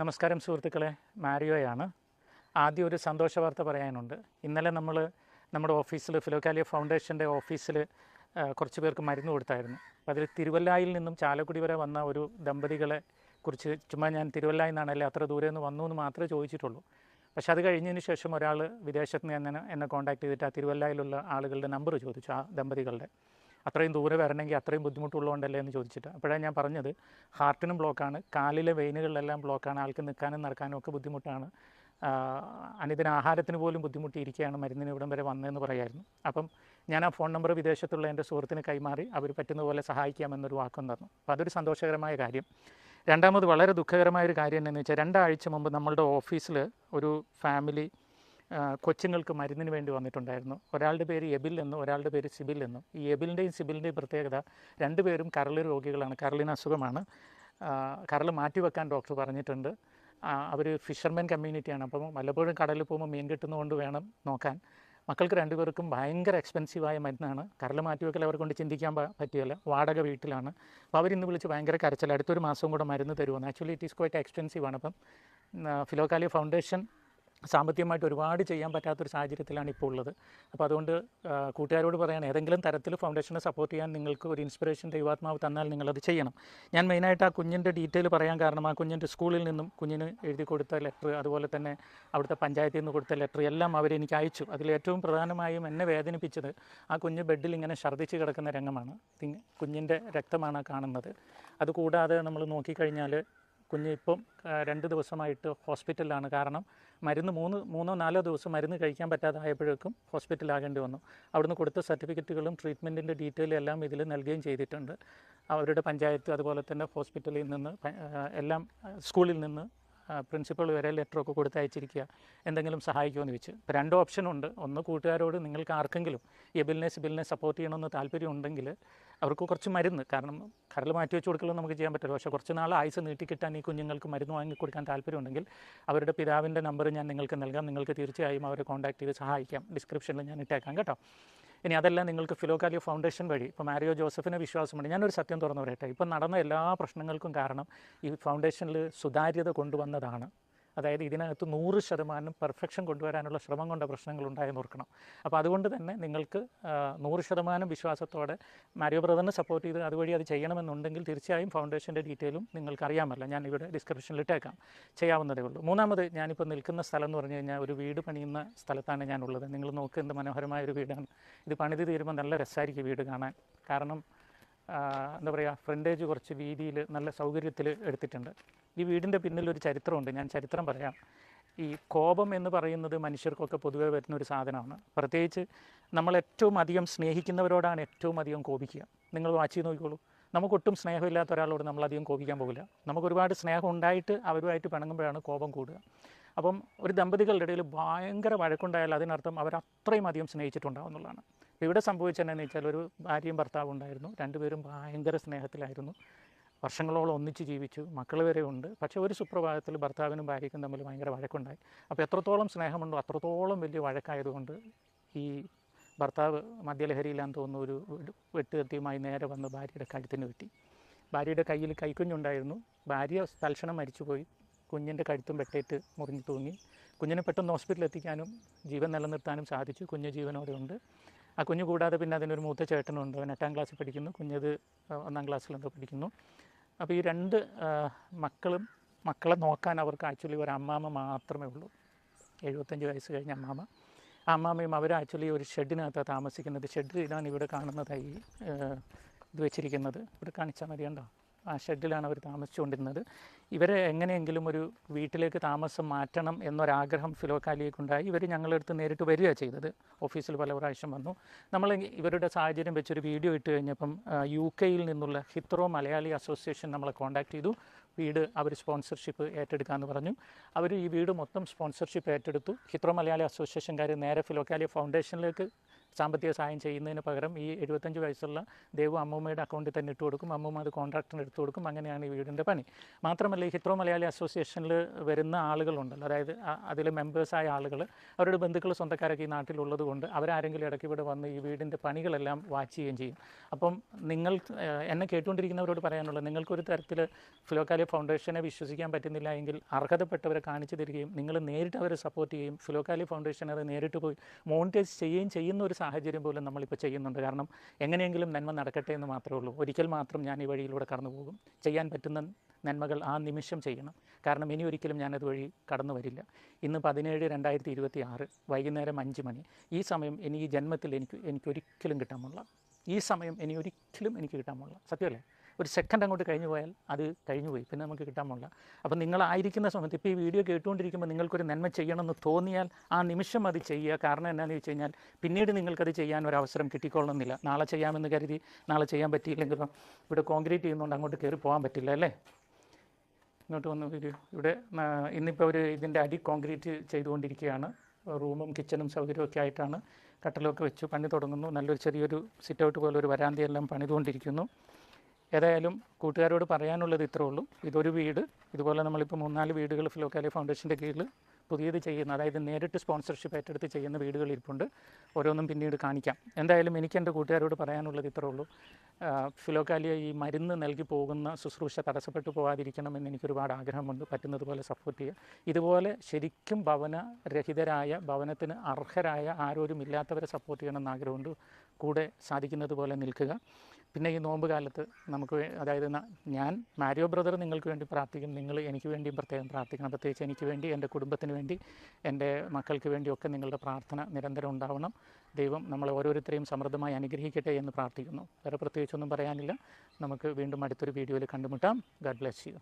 നമസ്കാരം സുഹൃത്തുക്കളെ മാരിയോയാണ്. ആദ്യം ഒരു സന്തോഷ വാർത്ത പറയാനുണ്ട്. ഇന്നലെ നമ്മൾ നമ്മുടെ ഓഫീസിൽ ഫിലോക്കാലിയ ഫൗണ്ടേഷന്റെ ഓഫീസിൽ കുറച്ച് പേർക്ക് മരുന്ന് കൊടുത്തായിരുന്നു. അപ്പോൾ അതിൽ തിരുവല്ലായിൽ നിന്നും ചാലക്കുടി വരെ വന്ന ഒരു ദമ്പതികളെ കുറിച്ച് ചുമ്മാ ഞാൻ തിരുവല്ലായിൽ നിന്നാണല്ലേ അത്ര ദൂരെ നിന്ന് വന്നു എന്ന് മാത്രമേ ചോദിച്ചിട്ടുള്ളൂ. പക്ഷേ അത് കഴിഞ്ഞതിന് ശേഷം ഒരാൾ വിദേശത്ത് നിന്ന് എന്നെ എന്നെ കോൺടാക്ട് ചെയ്തിട്ട് ആ തിരുവല്ലായിലുള്ള ആളുകളുടെ നമ്പർ ചോദിച്ചു ആ ദമ്പതികളുടെ. അത്രയും ദൂരെ വരണമെങ്കിൽ അത്രയും ബുദ്ധിമുട്ടുള്ളതുകൊണ്ടല്ലേ എന്ന് ചോദിച്ചിട്ട്. അപ്പോഴാണ് ഞാൻ പറഞ്ഞത് ഹാർട്ടിനും ബ്ലോക്കാണ്. കാലിലെ വെയിനുകളിലെല്ലാം ബ്ലോക്കാണ്. ആൾക്ക് നിൽക്കാനും നടക്കാനും ഒക്കെ ബുദ്ധിമുട്ടാണ്. അനിതിന് ആഹാരത്തിന് പോലും ബുദ്ധിമുട്ടിയിരിക്കുകയാണ് മരുന്നിന് ഇവിടം വരെ വന്നതെന്ന് പറയായിരുന്നു. അപ്പം ഞാൻ ആ ഫോൺ നമ്പർ വിദേശത്തുള്ള എന്റെ സുഹൃത്തിന് കൈമാറി അവർ പറ്റുന്ന പോലെ സഹായിക്കാമെന്നൊരു വാക്കും തന്നു. അപ്പോൾ അതൊരു സന്തോഷകരമായ കാര്യം. രണ്ടാമത് വളരെ ദുഃഖകരമായ ഒരു കാര്യം എന്താണെന്ന് വെച്ചാൽ രണ്ടാഴ്ച മുമ്പ് നമ്മളുടെ ഓഫീസിൽ ഒരു ഫാമിലി കൊച്ചുങ്ങൾക്ക് മരുന്നിന് വേണ്ടി വന്നിട്ടുണ്ടായിരുന്നു. ഒരാളുടെ പേര് എബിൽ എന്നും ഒരാളുടെ പേര് സിബിൽ എന്നും. ഈ എബിലിന്റെയും സിബിലിന്റെയും പ്രത്യേകത രണ്ടുപേരും കരൾ രോഗികളാണ്. കരളിന് അസുഖമാണ്. കരൾ മാറ്റിവെക്കാൻ ഡോക്ടർ പറഞ്ഞിട്ടുണ്ട്. അവർ ഫിഷർമെൻ കമ്മ്യൂണിറ്റിയാണ്. അപ്പം വല്ലപ്പോഴും കടലിൽ പോകുമ്പോൾ മീൻ കിട്ടുന്നതുകൊണ്ട് വേണം നോക്കാൻ. മക്കൾക്ക് രണ്ടുപേർക്കും ഭയങ്കര എക്സ്പെൻസീവായ മരുന്നാണ്. കരൾ മാറ്റിവെക്കൽ അവരെ കൊണ്ട് ചിന്തിക്കാൻ പറ്റിയല്ല. വാടക വീട്ടിലാണ്. അപ്പോൾ അവരിന്ന് വിളിച്ച് ഭയങ്കര കരച്ചിൽ. അടുത്തൊരു മാസം കൂടെ മരുന്ന് തരുമെന്ന് actually it is quite expensive ആണ്. അപ്പം ഫിലോക്കാലി ഫൗണ്ടേഷൻ സാമ്പത്തികമായിട്ട് ഒരുപാട് ചെയ്യാൻ പറ്റാത്തൊരു സാഹചര്യത്തിലാണ് ഇപ്പോൾ ഉള്ളത്. അപ്പോൾ അതുകൊണ്ട് കൂട്ടുകാരോട് പറയാൻ ഏതെങ്കിലും തരത്തിൽ ഫൗണ്ടേഷനെ സപ്പോർട്ട് ചെയ്യാൻ നിങ്ങൾക്ക് ഒരു ഇൻസ്പിറേഷൻ ദൈവാത്മാവ് തന്നാൽ നിങ്ങളത് ചെയ്യണം. ഞാൻ മെയിനായിട്ട് ആ കുഞ്ഞിന്റെ ഡീറ്റെയിൽ പറയാൻ കാരണം ആ കുഞ്ഞിന്റെ സ്കൂളിൽ നിന്നും കുഞ്ഞിന് എഴുതി കൊടുത്ത ലെറ്റർ അതുപോലെ തന്നെ അവിടുത്തെ പഞ്ചായത്തിൽ നിന്ന് കൊടുത്ത ലെറ്റർ എല്ലാം അവരെനിക്ക് അയച്ചു. അതിൽ ഏറ്റവും പ്രധാനമായും എന്നെ വേദനിപ്പിച്ചത് ആ കുഞ്ഞ് ബെഡിൽ ഇങ്ങനെ ഛർദ്ദിച്ച് കിടക്കുന്ന രംഗമാണ്. കുഞ്ഞിന്റെ രക്തമാണ് കാണുന്നത്. അതുകൂടാതെ നമ്മൾ നോക്കിക്കഴിഞ്ഞാൽ കുഞ്ഞ് ഇപ്പം രണ്ട് ദിവസമായിട്ട് ഹോസ്പിറ്റലിലാണ്. കാരണം മരുന്ന് മൂന്ന് മൂന്നോ നാലോ ദിവസം മരുന്ന് കഴിക്കാൻ പറ്റാതായപ്പോഴേക്കും ഹോസ്പിറ്റലാകേണ്ടി വന്നു. അവിടുന്ന് കൊടുത്ത സർട്ടിഫിക്കറ്റുകളും ട്രീറ്റ്മെന്റിന്റെ ഡീറ്റെയിൽ എല്ലാം ഇതിൽ നൽകുകയും ചെയ്തിട്ടുണ്ട്. അവരുടെ പഞ്ചായത്ത് അതുപോലെ തന്നെ ഹോസ്പിറ്റലിൽ നിന്ന് എല്ലാം സ്കൂളിൽ നിന്ന് പ്രിൻസിപ്പൾ വരെ ലെറ്ററൊക്കെ കൊടുത്തയച്ചിരിക്കുക എന്തെങ്കിലും സഹായിക്കുമെന്ന് വെച്ച് ഇപ്പോൾ രണ്ട് ഓപ്ഷനുണ്ട്. ഒന്ന് കൂട്ടുകാരോട് നിങ്ങൾക്ക് ആർക്കെങ്കിലും ഈ ബില്ലിനെ സിബിലിനെ സപ്പോർട്ട് ചെയ്യണമെന്ന് താല്പര്യം ഉണ്ടെങ്കിൽ അവർക്ക് കുറച്ച് മരുന്ന്. കാരണം കരൾ മാറ്റി വെച്ച് കൊടുക്കലൊന്നും നമുക്ക് ചെയ്യാൻ പറ്റില്ല. പക്ഷേ കുറച്ച് നാൾ ആയുസ് നീട്ടിക്കിട്ടാൻ ഈ കുഞ്ഞുങ്ങൾക്ക് മരുന്ന് വാങ്ങി കൊടുക്കാൻ താല്പര്യമുണ്ടെങ്കിൽ അവരുടെ പിതാവിന്റെ നമ്പർ ഞാൻ നിങ്ങൾക്ക് നൽകാം. നിങ്ങൾക്ക് തീർച്ചയായും അവരെ കോൺടാക്ട് ചെയ്ത് സഹായിക്കാം. ഡിസ്ക്രിപ്ഷനിൽ ഞാൻ ഇട്ടേക്കാം കേട്ടോ. ഇനി അതല്ല നിങ്ങൾക്ക് ഫിലോകാലിയോ ഫൗണ്ടേഷൻ വഴി ഇപ്പോൾ മാരിയോ ജോസഫിന് വിശ്വാസമുണ്ട്. ഞാനൊരു സത്യം തുറന്നു പറയട്ടെ. ഇപ്പം നടന്ന എല്ലാ പ്രശ്നങ്ങൾക്കും കാരണം ഈ ഫൗണ്ടേഷനിൽ സുതാര്യത കൊണ്ടുവന്നതാണ്. അതായത് ഇതിനകത്ത് നൂറ് ശതമാനം പെർഫെക്ഷൻ കൊണ്ടുവരാനുള്ള ശ്രമം കൊണ്ട പ്രശ്നങ്ങൾ ഉണ്ടായെന്ന് ഓർക്കണം. അപ്പോൾ അതുകൊണ്ട് തന്നെ നിങ്ങൾക്ക് നൂറ് ശതമാനം വിശ്വാസത്തോടെ മാരിയോ ബ്രദറിനെ സപ്പോർട്ട് ചെയ്ത് അതുവഴി അത് ചെയ്യണമെന്നുണ്ടെങ്കിൽ തീർച്ചയായും ഫൗണ്ടേഷന്റെ ഡീറ്റെയിലും നിങ്ങൾക്ക് അറിയാമല്ല ഞാൻ ഇവിടെ ഡിസ്ക്രിപ്ഷനിൽ ഇട്ടേക്കാം. ചെയ്യാവുന്നതേ ഉള്ളൂ. മൂന്നാമത് ഞാനിപ്പോൾ നിൽക്കുന്ന സ്ഥലം എന്ന് പറഞ്ഞു കഴിഞ്ഞാൽ ഒരു വീട് പണിയുന്ന സ്ഥലത്താണ് ഞാനുള്ളത്. നിങ്ങൾ നോക്ക് എന്ത് മനോഹരമായ ഒരു വീടാണ്. ഇത് പണിത് തീരുമ്പോൾ നല്ല രസമായിരിക്കും വീട് കാണാൻ. കാരണം എന്താ പറയുക ഫ്രണ്ടേജ് കുറച്ച് വീതിയിൽ നല്ല സൗകര്യത്തിൽ എടുത്തിട്ടുണ്ട്. ഈ വീടിന്റെ പിന്നിലൊരു ചരിത്രമുണ്ട്. ഞാൻ ചരിത്രം പറയാം. ഈ കോപം എന്ന് പറയുന്നത് മനുഷ്യർക്കൊക്കെ പൊതുവെ വരുന്ന ഒരു സാധനമാണ്. പ്രത്യേകിച്ച് നമ്മൾ ഏറ്റവും അധികം സ്നേഹിക്കുന്നവരോടാണ് ഏറ്റവും അധികം കോപിക്കുക. നിങ്ങൾ വാച്ച് ചെയ്ത് നോക്കിക്കോളൂ. നമുക്കൊട്ടും സ്നേഹമില്ലാത്ത ഒരാളോട് നമ്മൾ അധികം കോപിക്കാൻ പോകില്ല. നമുക്ക് ഒരുപാട് സ്നേഹം ഉണ്ടായിട്ട് അവരുമായിട്ട് പിണങ്ങുമ്പോഴാണ് കോപം കൂടുക. അപ്പം ഒരു ദമ്പതികളുടെ ഇടയിൽ ഭയങ്കര വഴക്കുണ്ടായാൽ അതിനർത്ഥം അവർ അത്രയും അധികം സ്നേഹിച്ചിട്ടുണ്ടാവും എന്നുള്ളതാണ്. അപ്പോൾ ഇവിടെ സംഭവിച്ചതെന്നു വെച്ചാൽ ഒരു ഭാര്യയും ഭർത്താവും ഉണ്ടായിരുന്നു. രണ്ടുപേരും ഭയങ്കര സ്നേഹത്തിലായിരുന്നു. വർഷങ്ങളോളം ഒന്നിച്ച് ജീവിച്ചു. മക്കൾ വരെ ഉണ്ട്. പക്ഷേ ഒരു സുപ്രഭാതത്തിൽ ഭർത്താവിനും ഭാര്യയ്ക്കും തമ്മിൽ ഭയങ്കര വഴക്കുണ്ടായി. അപ്പോൾ എത്രത്തോളം സ്നേഹമുണ്ടോ അത്രത്തോളം വലിയ വഴക്കായതുകൊണ്ട് ഈ ഭർത്താവ് മദ്യലഹരിയിലാന്ന് തോന്നുന്ന ഒരു വെട്- വെട്ടുകത്തിയുമായി നേരെ വന്ന് ഭാര്യയുടെ കഴുത്തിന് വെട്ടി. ഭാര്യയുടെ കയ്യിൽ കൈക്കുഞ്ഞുണ്ടായിരുന്നു. ഭാര്യ തൽക്ഷണം മരിച്ചുപോയി. കുഞ്ഞിന്റെ കഴുത്തും വെട്ടേറ്റ് മുറിഞ്ഞു തൂങ്ങി. കുഞ്ഞിനെ പെട്ടെന്ന് ഹോസ്പിറ്റലിൽ എത്തിക്കാനും ജീവൻ നിലനിർത്താനും സാധിച്ചു. കുഞ്ഞ് ജീവനോടെ ഉണ്ട് ആ കുഞ്ഞ് കൂടാതെ പിന്നെ അതിനൊരു മൂത്ത ചേട്ടനുണ്ട്. അവൻ എട്ടാം ക്ലാസ്സിൽ പഠിക്കുന്നു. കുഞ്ഞത് ഒന്നാം ക്ലാസ്സിലെന്തോ പഠിക്കുന്നു. അപ്പോൾ ഈ രണ്ട് മക്കളും മക്കളെ നോക്കാൻ അവർക്ക് ആക്ച്വലി ഒരു അമ്മാമ്മ മാത്രമേ ഉള്ളൂ. എഴുപത്തഞ്ച് വയസ്സ് കഴിഞ്ഞ അമ്മാമ്മ ആ അമ്മാമ്മയും അവർ ആക്ച്വലി ഒരു ഷെഡിനകത്താണ് താമസിക്കുന്നത്. ഷെഡ് ഇതാണ് ഇവിടെ കാണുന്നതായി ഇത് വെച്ചിരിക്കുന്നത്. ഇവിടെ കാണിച്ചാൽ മതി ആ ഷെഡിലാണ് അവർ താമസിച്ചുകൊണ്ടിരുന്നത്. ഇവരെ എങ്ങനെയെങ്കിലും ഒരു വീട്ടിലേക്ക് താമസം മാറ്റണം എന്നൊരാഗ്രഹം ഫിലോക്കാലിയേക്കുണ്ടായി ഇവർ ഞങ്ങളുടെ അടുത്ത് നേരിട്ട് വരിക ചെയ്തത്. ഓഫീസിൽ പല പ്രാവശ്യം വന്നു. നമ്മൾ ഇവരുടെ സാഹചര്യം വെച്ചൊരു വീഡിയോ ഇട്ട് കഴിഞ്ഞപ്പം യു കെയിൽ നിന്നുള്ള ഹിത്രോ മലയാളി അസോസിയേഷൻ നമ്മളെ കോൺടാക്ട് ചെയ്തു. വീട് അവർ സ്പോൺസർഷിപ്പ് ഏറ്റെടുക്കാമെന്ന് പറഞ്ഞു. അവർ ഈ വീട് മൊത്തം സ്പോൺസർഷിപ്പ് ഏറ്റെടുത്തു. ഹിത്രോ മലയാളി അസോസിയേഷൻകാർ നേരെ ഫിലോക്കാലിയ ഫൗണ്ടേഷനിലേക്ക് സാമ്പത്തിക സഹായം ചെയ്യുന്നതിന് പകരം ഈ എഴുപത്തഞ്ച് വയസ്സുള്ള ദേവു അമ്മൂമ്മയുടെ അക്കൗണ്ടിൽ തന്നെ ഇട്ട് കൊടുക്കും. അമ്മൂമ്മ അത് കോൺട്രാക്ടറിന് എടുത്തു കൊടുക്കും. അങ്ങനെയാണ് ഈ വീടിന്റെ പണി. മാത്രമല്ല ഈ ഹിത്രോ മലയാളി അസോസിയേഷനിൽ വരുന്ന ആളുകളുണ്ടല്ലോ. അതായത് അതിൽ മെമ്പേഴ്സായ ആളുകൾ അവരുടെ ബന്ധുക്കൾ സ്വന്തക്കാരൊക്കെ ഈ നാട്ടിലുള്ളത് കൊണ്ട് അവരാരെങ്കിലും ഇടയ്ക്ക് ഇവിടെ വന്ന് ഈ വീടിന്റെ പണികളെല്ലാം വാച്ച് ചെയ്യുകയും ചെയ്യും. അപ്പം നിങ്ങൾ എന്നെ കേട്ടുകൊണ്ടിരിക്കുന്നവരോട് പറയാനുള്ളത് നിങ്ങൾക്കൊരു തരത്തിൽ ഫിലോക്കാലിയ ഫൗണ്ടേഷനെ വിശ്വസിക്കാൻ പറ്റുന്നില്ല എങ്കിൽ അർഹതപ്പെട്ടവരെ കാണിച്ചു തരികയും നിങ്ങൾ നേരിട്ട് അവരെ സപ്പോർട്ട് ചെയ്യുകയും ഫിലോക്കാലി ഫൗണ്ടേഷൻ അത് നേരിട്ട് പോയി മോണിറ്റൈസ് ചെയ്യുകയും ചെയ്യുന്ന ഒരു സാഹചര്യം പോലും നമ്മളിപ്പോൾ ചെയ്യുന്നുണ്ട്. കാരണം എങ്ങനെയെങ്കിലും നന്മ നടക്കട്ടെ എന്ന് മാത്രമേ ഉള്ളൂ. ഒരിക്കൽ മാത്രം ഞാൻ ഈ വഴിയിലൂടെ കടന്നു പോകും. ചെയ്യാൻ പറ്റുന്ന നന്മകൾ ആ നിമിഷം ചെയ്യണം. കാരണം ഇനി ഒരിക്കലും ഞാനത് വഴി കടന്നു വരില്ല. ഇന്ന് പതിനേഴ് രണ്ടായിരത്തി ഇരുപത്തി ആറ് വൈകുന്നേരം അഞ്ച് മണി. ഈ സമയം ഇനി ഈ ജന്മത്തിൽ എനിക്ക് എനിക്കൊരിക്കലും പോണില്ല ഈ സമയം ഇനി ഒരിക്കലും എനിക്ക് പോണില്ല സത്യമല്ലേ? ഒരു സെക്കൻഡ് അങ്ങോട്ട് കഴിഞ്ഞു പോയാൽ അത് കഴിഞ്ഞു പോയി. പിന്നെ നമുക്ക് കിട്ടാൻ പോകില്ല അപ്പം നിങ്ങളായിരിക്കുന്ന സമയത്ത് ഇപ്പോൾ ഈ വീഡിയോ കേട്ടുകൊണ്ടിരിക്കുമ്പോൾ നിങ്ങൾക്കൊരു നന്മ ചെയ്യണമെന്ന് തോന്നിയാൽ ആ നിമിഷം അത് ചെയ്യുക. കാരണം എന്താണെന്ന് വെച്ച് കഴിഞ്ഞാൽ പിന്നീട് നിങ്ങൾക്കത് ചെയ്യാൻ ഒരു അവസരം കിട്ടിക്കൊള്ളണമെന്നില്ല നാളെ ചെയ്യാമെന്ന് കരുതി നാളെ ചെയ്യാൻ പറ്റിയില്ലെങ്കിലും ഇവിടെ കോൺക്രീറ്റ് ചെയ്യുന്നതുകൊണ്ട് അങ്ങോട്ട് കയറി പോകാൻ പറ്റില്ല അല്ലേ? ഇങ്ങോട്ട് വന്ന് വരൂ ഇവിടെ ഇന്നിപ്പോൾ അവർ ഇതിന്റെ അടി കോൺക്രീറ്റ് ചെയ്തുകൊണ്ടിരിക്കുകയാണ്. റൂമും കിച്ചണും സൗകര്യമൊക്കെ ആയിട്ടാണ് കട്ടലൊക്കെ വെച്ച് പണി തുടങ്ങുന്നു. നല്ലൊരു ചെറിയൊരു സിറ്റ് ഔട്ട് പോലെ ഒരു വരാന്തയെല്ലാം പണിതുകൊണ്ടിരിക്കുന്നു. ഏതായാലും കൂട്ടുകാരോട് പറയാനുള്ളത് ഇത്രേ ഉള്ളൂ. ഇതൊരു വീട്. ഇതുപോലെ നമ്മളിപ്പോൾ മൂന്നാൽ വീടുകൾ ഫിലോക്കാലി ഫൗണ്ടേഷന്റെ കീഴിൽ പുതിയത് ചെയ്യുന്ന അതായത് നേരിട്ട് സ്പോൺസർഷിപ്പ് ഏറ്റെടുത്ത് ചെയ്യുന്ന വീടുകൾ ഇരിപ്പുണ്ട്. ഓരോന്നും പിന്നീട് കാണിക്കാം. എന്തായാലും എനിക്ക് എന്റെ കൂട്ടുകാരോട് പറയാനുള്ളത് ഇത്രേ ഉള്ളൂ. ഫിലോക്കാലിയ ഈ മരുന്ന് നൽകി പോകുന്ന ശുശ്രൂഷ തടസ്സപ്പെട്ടു പോകാതിരിക്കണമെന്ന് എനിക്ക് ഒരുപാട് ആഗ്രഹമുണ്ട്. പറ്റുന്നതുപോലെ സപ്പോർട്ട് ചെയ്യുക ഇതുപോലെ ശരിക്കും ഭവനരഹിതരായ ഭവനത്തിന് അർഹരായ ആരോരും ഇല്ലാത്തവരെ സപ്പോർട്ട് ചെയ്യണമെന്ന് ആഗ്രഹമുണ്ട്. കൂടെ സാധിക്കുന്നത് പോലെ നിൽക്കുക. പിന്നെ ഈ നോമ്പ് കാലത്ത് നമുക്ക് അതായത് ഞാൻ മാരിയോ ബ്രദർ നിങ്ങൾക്ക് വേണ്ടി പ്രാർത്ഥിക്കും നിങ്ങൾ എനിക്ക് വേണ്ടിയും പ്രത്യേകം പ്രാർത്ഥിക്കണം. പ്രത്യേകിച്ച് എനിക്ക് വേണ്ടി എന്റെ കുടുംബത്തിന് വേണ്ടി എന്റെ മക്കൾക്ക് വേണ്ടിയൊക്കെ നിങ്ങളുടെ പ്രാർത്ഥന നിരന്തരം ഉണ്ടാവണം. ദൈവം നമ്മളെ ഓരോരുത്തരെയും സമൃദ്ധമായി അനുഗ്രഹിക്കട്ടെ എന്ന് പ്രാർത്ഥിക്കുന്നു. വേറെ പ്രത്യേകിച്ചൊന്നും പറയാനില്ല. നമുക്ക് വീണ്ടും അടുത്തൊരു വീഡിയോയിൽ കണ്ടുമുട്ടാം. Garh bless you